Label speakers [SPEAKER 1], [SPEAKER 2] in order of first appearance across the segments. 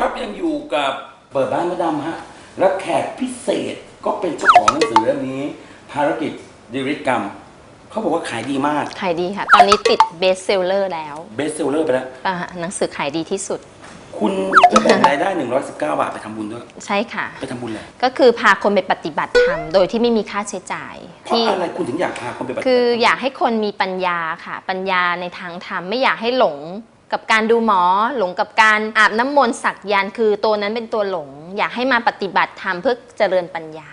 [SPEAKER 1] ครับยังอยู่กับเปิดบ้านมดดำฮะ และแขกพิเศษก็เป็นเจ้าของหนังสือเล่มนี้ ภารกิจดิริกรรม เขาบอกว่าขายดีมาก
[SPEAKER 2] ขายดีค่ะ ตอนนี้ติดเบสเซลเลอร์แล้ว
[SPEAKER 1] เบสเซลเลอร์ไปแล้ว
[SPEAKER 2] อ่าหนังสือขายดีที่สุด
[SPEAKER 1] คุณจะแบ่งรายได้ 119 บาทไปทำบุญด้วย
[SPEAKER 2] ใช่ค่ะ
[SPEAKER 1] ไปทำบุญเลย
[SPEAKER 2] ก็คือพาคนไปปฏิบัติธรรมโดยที่ไม่มีค่าใช้จ่าย
[SPEAKER 1] เพราะ
[SPEAKER 2] ที่
[SPEAKER 1] อะไรคุณถึงอยากพาคนไปปฏิบัติ
[SPEAKER 2] คืออยากให้คนมีปัญญาค่ะ ปัญญาในทางธรรมไม่อยากให้หลง กับการดูหมอหลงกับการอาบน้ำมนต์สักยันคือตัวนั้นเป็นตัวหลง อยากให้มาปฏิบัติธรรมเพื่อเจริญปัญญา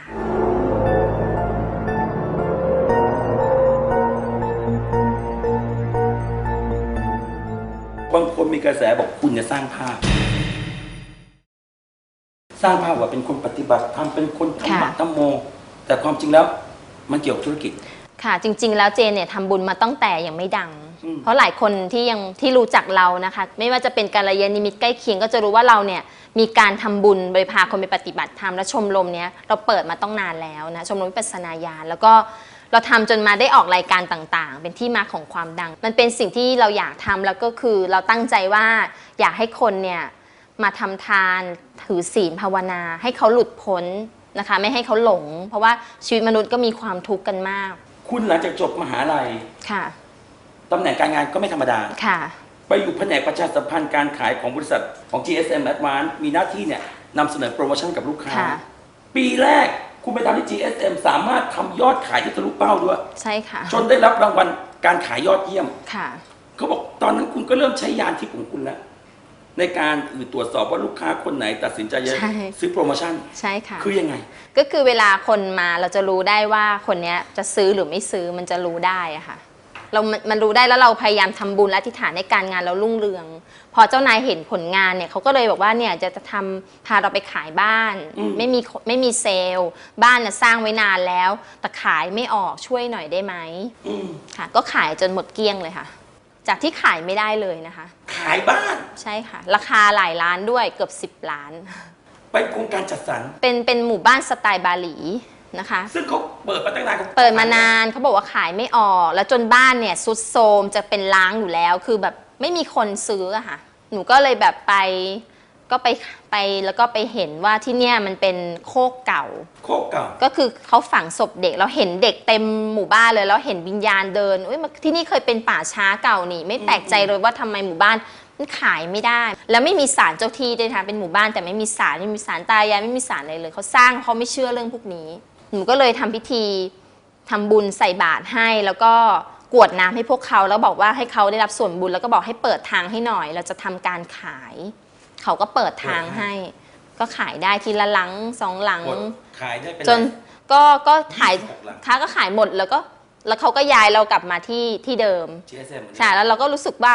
[SPEAKER 1] บางคนมีกระแสบอกคุณจะสร้างภาพ สร้างภาพว่าเป็นคนปฏิบัติทำเป็นคนธรรมะ
[SPEAKER 2] ค่ะ
[SPEAKER 1] ธรรมโม แต่ความจริงแล้วมันเกี่ยวกับธุรกิจ
[SPEAKER 2] ค่ะ จริงๆ แล้วเจนเนี่ยทำบุญมาตั้งแต่ยังไม่ดัง
[SPEAKER 1] อืม
[SPEAKER 2] เพราะหลายคนที่ยังที่รู้จักเรานะคะ ไม่ว่าจะเป็นการยานิมิตใกล้เคียงก็จะรู้ว่าเราเนี่ยมีการทำบุญโดยพาคนไปปฏิบัติธรรมและชมรมเนี้ยเราเปิดมาต้องนานแล้วนะชมรมวิปัสสนาญาณแล้วก็เราทำจนมาได้ออกรายการต่างๆ เป็นที่มาของความดัง มันเป็นสิ่งที่เราอยากทำแล้วก็คือเราตั้งใจว่าอยากให้คนเนี่ย มาทำทานถือศีลภาวนาให้เขาหลุดพ้นนะคะ ไม่ให้เขาหลง เพราะว่าชีวิตมนุษย์ก็มีความทุกข์กันมาก
[SPEAKER 1] คุณหลังจากจบมหาลัย
[SPEAKER 2] ค่ะ
[SPEAKER 1] ตำแหน่งการงานก็ไม่ธรรมดา
[SPEAKER 2] ค่ะ
[SPEAKER 1] ไปอยู่แผนกประชาสัมพันธ์การขายของบริษัทของ GSM Advance มีหน้าที่เนี่ยนำเสนอโปรโมชั่นกับลูกค้า
[SPEAKER 2] ค่ะ
[SPEAKER 1] ปีแรกคุณไปทำที่ GSM สามารถทำยอดขายที่ทะลุเป้าด้วย
[SPEAKER 2] ใช่ค่ะ
[SPEAKER 1] จนได้รับรางวัลการขายยอดเยี่ยม
[SPEAKER 2] ค่ะ
[SPEAKER 1] เขาบอกตอนนั้นคุณก็เริ่มใช้ยานที่ของคุณแล้ว ในการอือตรวจสอบว่าลูกค้าคนไหนตัดสินใจจะ
[SPEAKER 2] ใช่
[SPEAKER 1] ซื้อโปรโมชั่น
[SPEAKER 2] ใช่ค่ะ
[SPEAKER 1] คือยังไง
[SPEAKER 2] ก็คือเวลาคนมาเราจะรู้ได้ว่าคนเนี้ยจะซื้อหรือไม่ซื้อมันจะรู้ได้อะค่ะ เรามันมันรู้ได้แล้วเราพยายามทำบุญและอธิษฐานในการงานเรารุ่งเรือง พอเจ้านายเห็นผลงานเนี่ยเขาก็เลยบอกว่าเนี่ยจะจะทำพาเราไปขายบ้าน
[SPEAKER 1] อืม
[SPEAKER 2] ไม่มีไม่มีเซลล์ บ้านน่ะสร้างไว้นานแล้ว แต่ขายไม่ออกช่วยหน่อยได้ไหม
[SPEAKER 1] อืม
[SPEAKER 2] ค่ะ ก็ขายจนหมดเกลี้ยงเลยค่ะ จากที่ขายไม่ได้เลยนะคะ
[SPEAKER 1] ขายบ้าน
[SPEAKER 2] ใช่ค่ะ ราคาหลายล้านด้วยเกือบ 10 ล้าน
[SPEAKER 1] ไปโครงการจัดสรร
[SPEAKER 2] เป็นเป็นหมู่บ้านสไตล์บาหลีนะคะ
[SPEAKER 1] ซึ่งเขาเปิดมาตั้งนานข
[SPEAKER 2] เปิดมานานเขาบอกว่าขายไม่ออก แล้วจนบ้านเนี่ยสุดโทรมจะเป็นล้างอยู่แล้ว คือแบบไม่มีคนซื้ออะค่ะ หนูก็เลยแบบไป ก็ไปไปแล้วก็ไปเห็นว่าที่เนี่ยมันเป็นโคกเก่า
[SPEAKER 1] โคกเก่า
[SPEAKER 2] ก็คือเขาฝังศพเด็กเราเห็นเด็กเต็มหมู่บ้านเลยแล้วเห็นวิญญาณเดินอุ้ยมันที่นี่เคยเป็นป่าช้าเก่านี่ ไม่แปลกใจเลยว่าทำไมหมู่บ้านมันขายไม่ได้ แล้วไม่มีสารเจ้าที่ด้วยนะคะเป็นหมู่บ้านแต่ไม่มีสารไม่มีสารตายายไม่มีสารอะไรเลยเขาสร้างเขาไม่เชื่อเรื่องพวกนี้หนูก็เลยทำพิธีทำบุญใส่บาตรให้แล้วก็กรวดน้ำให้พวกเขาแล้วบอกว่าให้เขาได้รับส่วนบุญแล้วก็บอกให้เปิดทางให้หน่อย เราจะทำการขาย เขาก็เปิดทางให้ ก็ขายได้ทีละหลังสองหลัง
[SPEAKER 1] หมดขายได้เป็น
[SPEAKER 2] จนก็ก็ขาย
[SPEAKER 1] 26หลัง
[SPEAKER 2] ค้าก็ขายหมดแล้วก็แล้วเขาก็ย้ายเรากลับมาที่ที่เดิม
[SPEAKER 1] GSM เหมือนกัน
[SPEAKER 2] ใช่แล้วเราก็รู้สึกว่า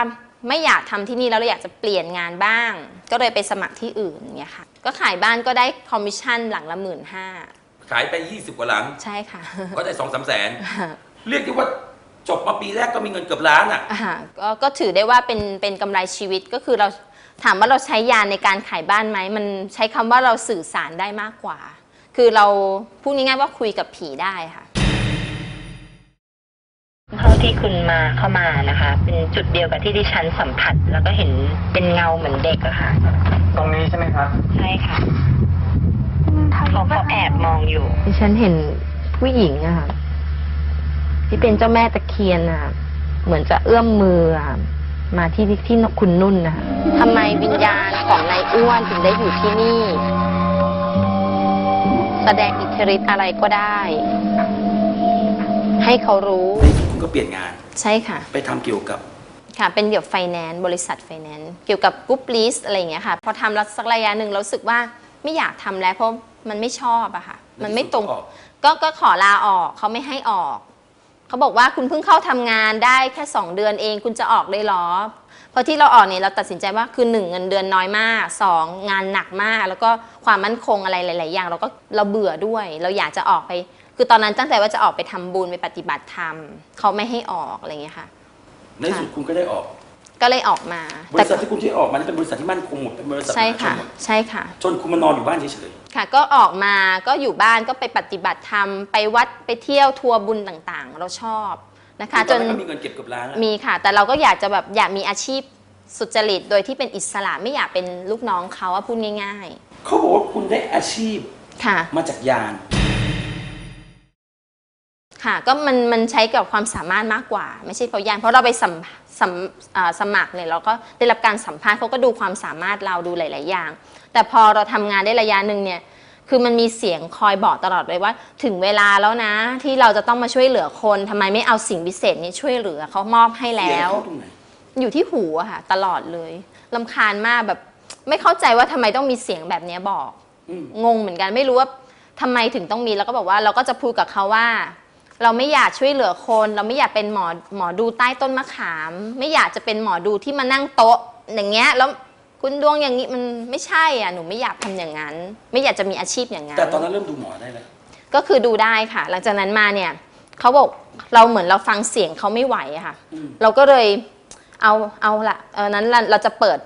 [SPEAKER 2] ไม่อยากทำที่นี่แล้วเราอยากจะเปลี่ยนงานบ้าง ก็เลยไปสมัครที่อื่นเนี่ยค่ะ ก็ขายบ้านก็ได้คอมมิชชั่นหลังละหมื่นห้า
[SPEAKER 1] ขายไป 20 กว่าหลัง
[SPEAKER 2] ใช่ค่ะ
[SPEAKER 1] ก็ได้สองสามแสน เรียกได้ว่าจบมาปีแรกก็มีเงินเกือบล้านอะ
[SPEAKER 2] อ่าก็ก็ถือได้ว่าเป็นเป็นกำไรชีวิตก็คือเรา ถามว่าเราใช้ยานในการขายบ้านไหมมันใช้คำว่าเราสื่อสารได้มากกว่า คือเราพูดง่ายๆว่าคุยกับผีได้ค่ะ
[SPEAKER 3] เท่าที่คุณมาเข้ามานะคะ เป็นจุดเดียวกับที่ดิฉันสัมผัส แล้วก็เห็นเป็นเงาเหมือนเด็กอะค่ะ
[SPEAKER 4] ตรงนี้ใช่ไหมครับ
[SPEAKER 3] ใช่ค่ะเขาเขาแอบมองอยู่
[SPEAKER 2] ดิฉันเห็นผู้หญิงอะค่ะที่เป็นเจ้าแม่ตะเคียนอะเหมือนจะเอื้อมมืออะ มาที่ที่คุณนุ่นนะคะทำไมวิญญาณของนายอ้วนถึงได้อยู่ที่นี่ แสดงอิทธิฤทธิ์อะไรก็ได้ ให้เขารู้
[SPEAKER 1] ในที่สุดคุณก็เปลี่ยนงาน
[SPEAKER 2] ใช่ค่ะ
[SPEAKER 1] ไปทำเกี่ยวกับ
[SPEAKER 2] ค่ะ เป็นเกี่ยวกับไฟแนนซ์บริษัทไฟแนนซ์เกี่ยวกับกรุ๊ปลิสอะไรอย่างเงี้ยค่ะ พอทำแล้วสักระยะหนึ่งเรารู้สึกว่าไม่อยากทำแล้วเพราะมันไม่ชอบอะค่ะ มันไม่ตรง
[SPEAKER 1] ออก
[SPEAKER 2] ก็ก็ขอลาออกเขาไม่ให้ออก เขาบอกว่าคุณเพิ่งเข้าทำงานได้แค่ 2 เดือนเอง คุณจะออกเลยเหรอ เพราะที่เราออกเนี่ยเราตัดสินใจว่าคือหนึ่งเงินเดือนน้อยมากสองงานหนักมาก แล้วก็ความมั่นคงอะไรหลาย ๆ อย่าง เราก็เราเบื่อด้วย เราอยากจะออกไป คือตอนนั้นตั้งใจว่าจะออกไปทำบุญไปปฏิบัติธรรมเขาไม่ให้ออกอะไรเงี้ยค่ะ
[SPEAKER 1] ในสุดคุณก็ได้ออก
[SPEAKER 2] ก็เลยออกมา
[SPEAKER 1] บริษัทที่คุณที่ออกมานี่เป็นบริษัทที่มั่นคงหมดเป็นบริษัท
[SPEAKER 2] ใช่
[SPEAKER 1] มหาช
[SPEAKER 2] ค่ะ
[SPEAKER 1] นหมด
[SPEAKER 2] ใช่ค่ะ
[SPEAKER 1] จนคุณมานอนอยู่บ้านเฉย
[SPEAKER 2] ค่ะ ก็ออกมาก็อยู่บ้านก็ไปปฏิบัติธรรมไปวัดไปเที่ยวทัวร์บุญต่างๆ เราชอบ
[SPEAKER 1] ๆ
[SPEAKER 2] นะคะ
[SPEAKER 1] ต
[SPEAKER 2] จ
[SPEAKER 1] อน
[SPEAKER 2] น
[SPEAKER 1] นั้นก็มีเงินเก็บเกือบล้านแล้ว
[SPEAKER 2] มีค่ะ แต่เราก็อยากจะแบบอยากมีอาชีพสุจริตโดยที่เป็นอิสระไม่อยากเป็นลูกน้องเขาอะพูดง่าย
[SPEAKER 1] เขาบอกว่าคุณได้อาชีพ
[SPEAKER 2] ๆค่ะ
[SPEAKER 1] มาจากยาน
[SPEAKER 2] ค่ะก็มันมันใช้กับความสามารถมากกว่า ไม่ใช่เพราะยานเพราะเราไปสัมสัมอ่าสมัครเนี่ยเราก็ได้รับการสัมภาษณ์เขาก็ดูความสามารถเราดูหลาย ๆ อย่าง แต่พอเราทำงานได้ระยะหนึ่งเนี่ยคือมันมีเสียงคอยบอกตลอดเลยว่า ถึงเวลาแล้วนะ ที่เราจะต้องมาช่วยเหลือคนทำไมไม่เอาสิ่งพิเศษนี้ช่วยเหลือเขามอบให้
[SPEAKER 1] เสี
[SPEAKER 2] แล้
[SPEAKER 1] ยง
[SPEAKER 2] ว
[SPEAKER 1] เขาตรงไหน
[SPEAKER 2] อยู่ที่หูอะค่ะ ตลอดเลยลำคาญมากแบบ ไม่เข้าใจว่าทำไมต้องมีเสียงแบบเนี้ยบอก
[SPEAKER 1] อืม
[SPEAKER 2] งงเหมือนกันไม่รู้ว่าทำไมถึงต้องมีแล้วก็บอกว่าเราก็จะพูดกับเขาว่า เราไม่อยากช่วยเหลือคน เราไม่อยากเป็นหมอหมอดูใต้ต้นมะขาม ไม่อยากจะเป็นหมอดูที่มานั่งโต๊ะ อย่างเงี้ยแล้วคุณดวงอย่างนี้มันไม่ใช่อะหนูไม่อยากทำอย่างนั้น ไม่อยากจะมีอาชีพอย่างนั้น
[SPEAKER 1] แต่ตอนนั้นเริ่มดูหมอได้แล้ว
[SPEAKER 2] ก็คือดูได้ค่ะ หลังจากนั้นมาเนี่ยเขาบอกเราเหมือนเราฟังเสียงเขาไม่ไหวอะค่ะ
[SPEAKER 1] อืม
[SPEAKER 2] เราก็เลยเอาเอาละเออนั้นเราเราจะเปิด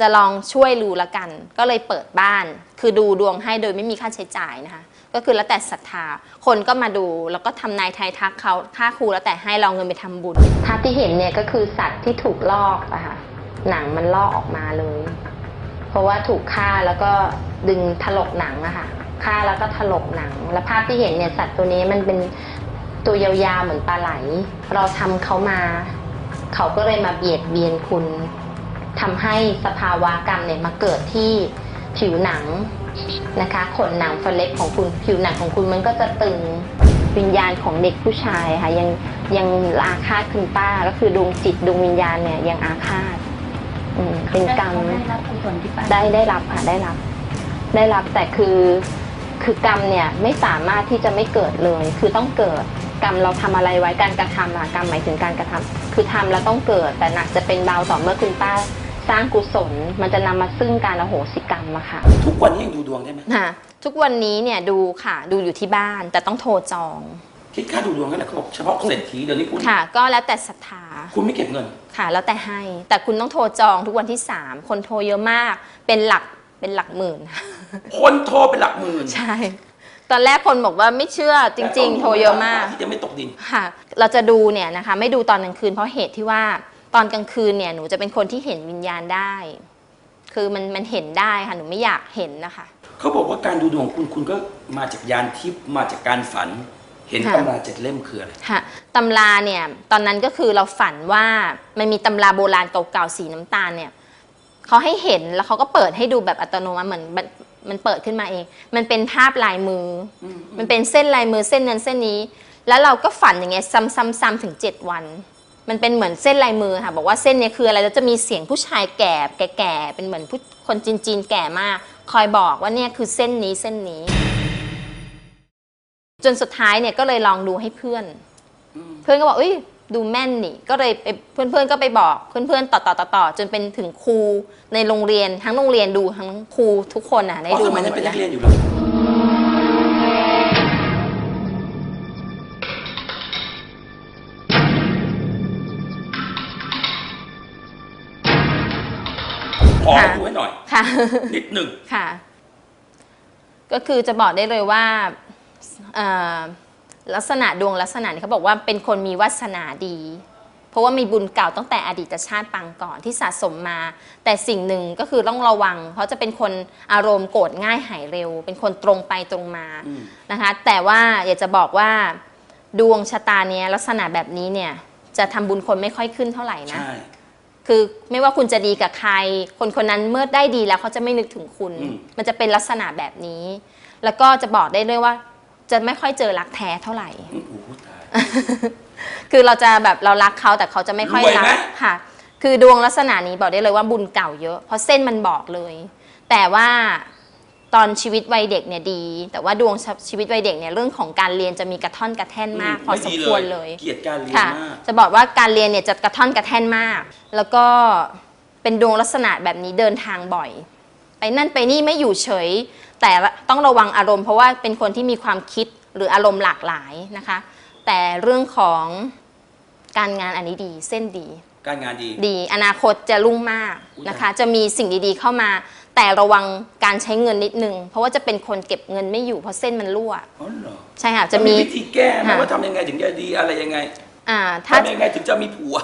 [SPEAKER 2] จะลองช่วยดูละกัน ก็เลยเปิดบ้าน คือดูดวงให้โดยไม่มีค่าใช้จ่ายนะคะ ก็คือแล้วแต่ศรัทธา คนก็มาดูแล้วก็ทำนายทายทักเขาค่าครูแล้วแต่ให้เราเงินไปทำบุญภาพที่เห็นเนี่ยก็คือสัตว์ที่ถูกลอกอะค่ะหนังมันลอกออกมาเลย เพราะว่าถูกฆ่าแล้วก็ดึงถลกหนังอะค่ะฆ่าแล้วก็ถลกหนัง แล้วภาพที่เห็นเนี่ยสัตว์ตัวนี้มันเป็นตัวยาวๆเหมือนปลาไหล เราทำเขามา เขาก็เลยมาเบียดเบียนคุณ ทำให้สภาวะกรรมเนี่ยมาเกิดที่ผิวหนังนะคะ ขนหนังฟันเล็บของคุณผิวหนังของคุณมันก็จะตึงวิญญาณของเด็กผู้ชายค่ะยังยังอาฆาตคุณป้าก็คือดวงจิตดวงวิญญาณเนี่ยยังอาฆาตอืมเป็นกรรม
[SPEAKER 3] ได้รับกุศลที่ป้า
[SPEAKER 2] ได้ได้รับค่ะได้รับ ได้รับแต่คือคือกรรมเนี่ยไม่สามารถที่จะไม่เกิดเลย คือต้องเกิดกรรมเราทำอะไรไว้การกระทำอะกรรมหมายถึงการกระทำคือทำแล้วต้องเกิด แต่หนักจะเป็นเบาต่อเมื่อคุณป้า สร้างกุศล มันจะนำมาซึ่งการอโหสิกรรมอะค่ะ
[SPEAKER 1] ทุกวันนี้ยังดูดวงได้ไหม
[SPEAKER 2] ค่ะทุกวันนี้เนี่ยดูค่ะดูอยู่ที่บ้านแต่ต้องโทรจอง
[SPEAKER 1] คิดค่าดูดวงกันแหละเขาบอกเฉพาะเศรษฐีเดี๋ยวนี้คุณ
[SPEAKER 2] ค่ะ ก็แล้วแต่ศรัทธา
[SPEAKER 1] คุณไม่เก็บเงิน
[SPEAKER 2] ค่ะ แล้วแต่ให้ แต่คุณต้องโทรจองทุกวันที่สามคนโทรเยอะมาก เป็นหลักเป็นหลักหมื่น
[SPEAKER 1] คนโทรเป็นหลักหมื่น
[SPEAKER 2] ใช่ ตอนแรกคนบอกว่าไม่เชื่อจริง ๆ โทรเยอะมาก
[SPEAKER 1] ที่จะไม่ตกดิน
[SPEAKER 2] ค่ะ เราจะดูเนี่ยนะคะ ไม่ดูตอนกลางคืนเพราะเหตุที่ว่า ตอนกลางคืนเนี่ยหนูจะเป็นคนที่เห็นวิญญาณได้ คือมันมันเห็นได้ค่ะหนูไม่อยากเห็นนะคะ
[SPEAKER 1] เขาบอกว่าการดูดวงของคุณคุณก็มาจากยานทิพย์มาจากการฝัน เห็น
[SPEAKER 2] ค่ะ
[SPEAKER 1] ตำราเจ็ดเล่มคืออะไร
[SPEAKER 2] ค่ะตำราเนี่ยตอนนั้นก็คือเราฝันว่ามันมีตำราโบราณเก่าๆสีน้ำตาลเนี่ยเขาให้เห็นแล้วเขาก็เปิดให้ดูแบบอัตโนมัติเหมือนมันมันเปิดขึ้นมาเอง มันเป็นภาพลายมืออมันเป็นเส้นลายมือเส้นนั้นเส้นนี้ แล้วเราก็ฝันอย่างเงี้ยซ้ำๆๆถึง7วัน มันเป็นเหมือนเส้นลายมือค่ะ บอกว่าเส้นเนี้ยคืออะไรแล้วจะมีเสียงผู้ชายแก่แก่ๆเป็นเหมือนผู้คนจีนๆแก่มาก คอยบอกว่าเนี่ยคือเส้นนี้เส้นนี้ จนสุดท้ายเนี่ยก็เลยลองดูให้เพื่อน เพื่อนก็บอกเอ้ยดูแม่นนี่ ก็เลยไปเพื่อนๆก็ไปบอกเพื่อนๆต่อต่อต่อต่อจนเป็นถึงครูในโรงเรียนทั้งโรงเรียนดูทั้งครูทุกคนอะได้
[SPEAKER 1] เพราะ
[SPEAKER 2] ดู
[SPEAKER 1] สมัย
[SPEAKER 2] ห
[SPEAKER 1] นั้น
[SPEAKER 2] ม
[SPEAKER 1] เป็
[SPEAKER 2] ด
[SPEAKER 1] นนั
[SPEAKER 2] แล้
[SPEAKER 1] ก
[SPEAKER 2] ว
[SPEAKER 1] เรียนอยู่แล้ว
[SPEAKER 2] ค่ะ
[SPEAKER 1] นิดหนึ่ง
[SPEAKER 2] ค่ะ ก็คือจะบอกได้เลยว่าเอ่อลักษณะดวงลักษณะนี้เขาบอกว่าเป็นคนมีวาสนาดี เพราะว่ามีบุญเก่าตั้งแต่อดีตชาติปางก่อนที่สะสมมา แต่สิ่งหนึ่งก็คือต้องระวัง เพราะจะเป็นคนอารมณ์โกรธง่ายหายเร็ว เป็นคนตรงไปตรงมา
[SPEAKER 1] อืม
[SPEAKER 2] นะคะ แต่ว่าอยากจะบอกว่าดวงชะตาเนี้ยลักษณะแบบนี้เนี่ยจะทำบุญคนไม่ค่อยขึ้นเท่าไหร่นะ
[SPEAKER 1] ใช่
[SPEAKER 2] คือไม่ว่าคุณจะดีกับใคร คนคนนั้นเมื่อได้ดีแล้วเขาจะไม่นึกถึงคุณ
[SPEAKER 1] อืม
[SPEAKER 2] มันจะเป็นลักษณะแบบนี้ แล้วก็จะบอกได้ด้วยว่า จะไม่ค่อยเจอรักแท้เท่าไหร่
[SPEAKER 1] อืมโอ้โหตาย
[SPEAKER 2] คือเราจะแบบเรารักเขาแต่เขาจะไม่ค่อย
[SPEAKER 1] รวย
[SPEAKER 2] รั
[SPEAKER 1] ไหม
[SPEAKER 2] ค่ะ คือดวงลักษณะนี้บอกได้เลยว่าบุญเก่าเยอะ เพราะเส้นมันบอกเลย แต่ว่า ตอนชีวิตวัยเด็กเนี่ยดี แต่ว่าดวงชีวิตวัยเด็กเนี่ยเรื่องของการเรียนจะมีกระท่อนกระแท่นมาก พอสมควรเลย
[SPEAKER 1] เกลียดการเรียน
[SPEAKER 2] ค่ะ
[SPEAKER 1] มาก
[SPEAKER 2] จะบอกว่าการเรียนเนี่ยจะกระท่อนกระแท่นมาก แล้วก็เป็นดวงลักษณะแบบนี้เดินทางบ่อย ไปนั่นไปนี่ไม่อยู่เฉย แต่ต้องระวังอารมณ์เพราะว่าเป็นคนที่มีความคิดหรืออารมณ์หลากหลายนะคะ แต่เรื่องของการงานอันนี้ดีเส้นดี
[SPEAKER 1] การงานดี
[SPEAKER 2] ดีอนาคตจะรุ่งมากนะคะ จะมีสิ่งดีๆเข้ามา แต่ระวังการใช้เงินนิดนึง เพราะว่าจะเป็นคนเก็บเงินไม่อยู่เพราะเส้นมันรั่ว
[SPEAKER 1] อ๋อเหรอ
[SPEAKER 2] ใช่ค่ะ
[SPEAKER 1] จะ
[SPEAKER 2] จะ
[SPEAKER 1] มี
[SPEAKER 2] มี
[SPEAKER 1] วิธีแก้ไหม
[SPEAKER 2] ค่ะ
[SPEAKER 1] ว่าทำยังไงถึงจะดีอะไรยังไง
[SPEAKER 2] อ่าถ้า
[SPEAKER 1] ทำยังไงถึงจะมีผัว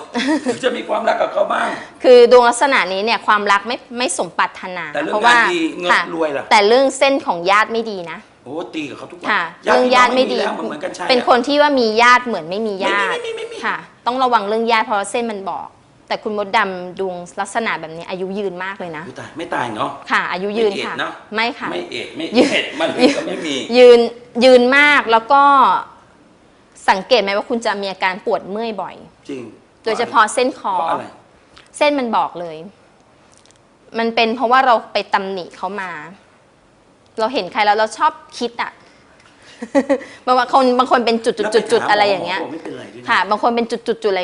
[SPEAKER 1] ถึงจะมีความรักกับเขาบ้าง
[SPEAKER 2] คือดวงลักษณะนี้เนี่ยความรักไม่ไม่สมปรารถนา
[SPEAKER 1] แต่เรื่อง
[SPEAKER 2] เพราะว่างา
[SPEAKER 1] นดีเงิน
[SPEAKER 2] ค่ะ
[SPEAKER 1] รวยล่ะ
[SPEAKER 2] แต่เรื่องเส้นของญาติไม่ดีนะ
[SPEAKER 1] โอ้ตีกับเขาทุกวัน
[SPEAKER 2] ค่ะ เรื่องญาติไม่ดี
[SPEAKER 1] แล้วเหมือนกันใช่
[SPEAKER 2] เป็นคนที่ว่ามีญาติเหมือนไม่มีญาติ
[SPEAKER 1] ไม่มีไม่มีไม่มี
[SPEAKER 2] ค่ะ ต้องระวังเรื่องญาติเพราะว่าเส้นมันบอก แต่คุณมดดำดวงลักษณะแบบนี้อายุยืนมากเลยนะ
[SPEAKER 1] อุ๊ยตายไม่ตายเนาะ
[SPEAKER 2] ค่ะ อายุยืน
[SPEAKER 1] ไม่เอ็ด
[SPEAKER 2] ค่ะ
[SPEAKER 1] เนอะ
[SPEAKER 2] ไม่ค่ะ
[SPEAKER 1] ไม่เอ็ดไม่
[SPEAKER 2] ยืน
[SPEAKER 1] เอ็ดมันก็ไม่มี
[SPEAKER 2] ยืนยืนมากแล้วก็สังเกตไหมว่าคุณจะมีอาการปวดเมื่อยบ่อย
[SPEAKER 1] จริง
[SPEAKER 2] โดยเฉพาะเส้นคอ
[SPEAKER 1] เพราะอะไร
[SPEAKER 2] เส้นมันบอกเลย มันเป็นเพราะว่าเราไปตำหนิเขามา เราเห็นใครแล้วเราชอบคิดอะบางคนบางคนเป็นจุดจุดจุดจุดอะไรอย่างเงี้ย
[SPEAKER 1] แล้วไปหาหมอหมอบอกไม่เป็นไรด้วยน
[SPEAKER 2] ค่ะ บางคนเป็นจุดจุดจุดอะไร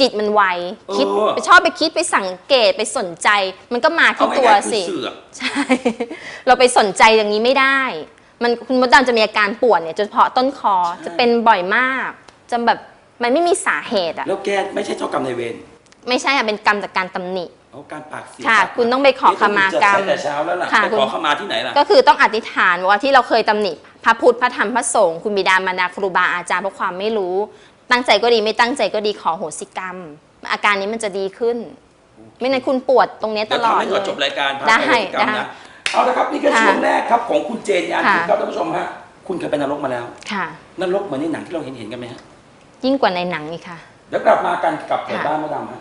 [SPEAKER 2] จิตมันไวคิด
[SPEAKER 1] เออ
[SPEAKER 2] ไปชอบไปคิดไปสังเกตไปสนใจ มันก็มา
[SPEAKER 1] เอา
[SPEAKER 2] ที่
[SPEAKER 1] ง่ายๆคือ
[SPEAKER 2] ตัวสิ
[SPEAKER 1] เสือก
[SPEAKER 2] ใช่ เราไปสนใจอย่างนี้ไม่ได้ มันคุณมดดำจะมีอาการปวดเนี่ยโดยเฉพาะต้นคอจะเป็นบ่อยมากจะแบบมันไม่มีสาเหตุอะ
[SPEAKER 1] แล้วแกไม่ใช่เจ้ากรรมนายเวร
[SPEAKER 2] ไม่ใช่อะเป็นกรรมจากการตำหนิ
[SPEAKER 1] เอาการปากเสีย
[SPEAKER 2] ค่ะ
[SPEAKER 1] ปาก
[SPEAKER 2] คุณต้องไปขอขมากรรม
[SPEAKER 1] นี่ต้องจัดแต่เช้าแล้วล่ะ
[SPEAKER 2] ค่ะ
[SPEAKER 1] ไป
[SPEAKER 2] คุณ
[SPEAKER 1] ขอขมาที่ไหนล่ะ
[SPEAKER 2] ก็คือต้องอธิษฐานว่าที่เราเคยตำหนิ พระพุทธพระธรรมพระสงฆ์คุณบิดามารดาครูบาอาจารย์เพราะความไม่รู้ ตั้งใจก็ดีไม่ตั้งใจก็ดีขอโหสิกรรม อาการนี้มันจะดีขึ้น ไม่นั้นคุณปวดตรงเนี้ยต
[SPEAKER 1] เดี๋ยว
[SPEAKER 2] ลอ
[SPEAKER 1] ทำ
[SPEAKER 2] ด
[SPEAKER 1] ให้
[SPEAKER 2] เล
[SPEAKER 1] ก่อน
[SPEAKER 2] ย
[SPEAKER 1] จบรายการพา
[SPEAKER 2] ได้
[SPEAKER 1] ไปโหสิกรรม
[SPEAKER 2] ได้
[SPEAKER 1] นะเอาละครับนี่คือ
[SPEAKER 2] ค่ะ
[SPEAKER 1] ช่วงแรกครับของคุณเจนยานทิพย์
[SPEAKER 2] ค่ะ
[SPEAKER 1] ครับท่านผู้ชมฮะคุณเคยไปนรกมาแล้ว
[SPEAKER 2] ค่ะ
[SPEAKER 1] นรกเหมือนในหนังที่เราเห็นเห็นๆกันไหมฮะ
[SPEAKER 2] ยิ่งกว่าในหนังอีกค่ะ
[SPEAKER 1] เดี๋ยวกลับมากันกับเปิด
[SPEAKER 2] ค่ะ
[SPEAKER 1] บ้านมาดามฮะ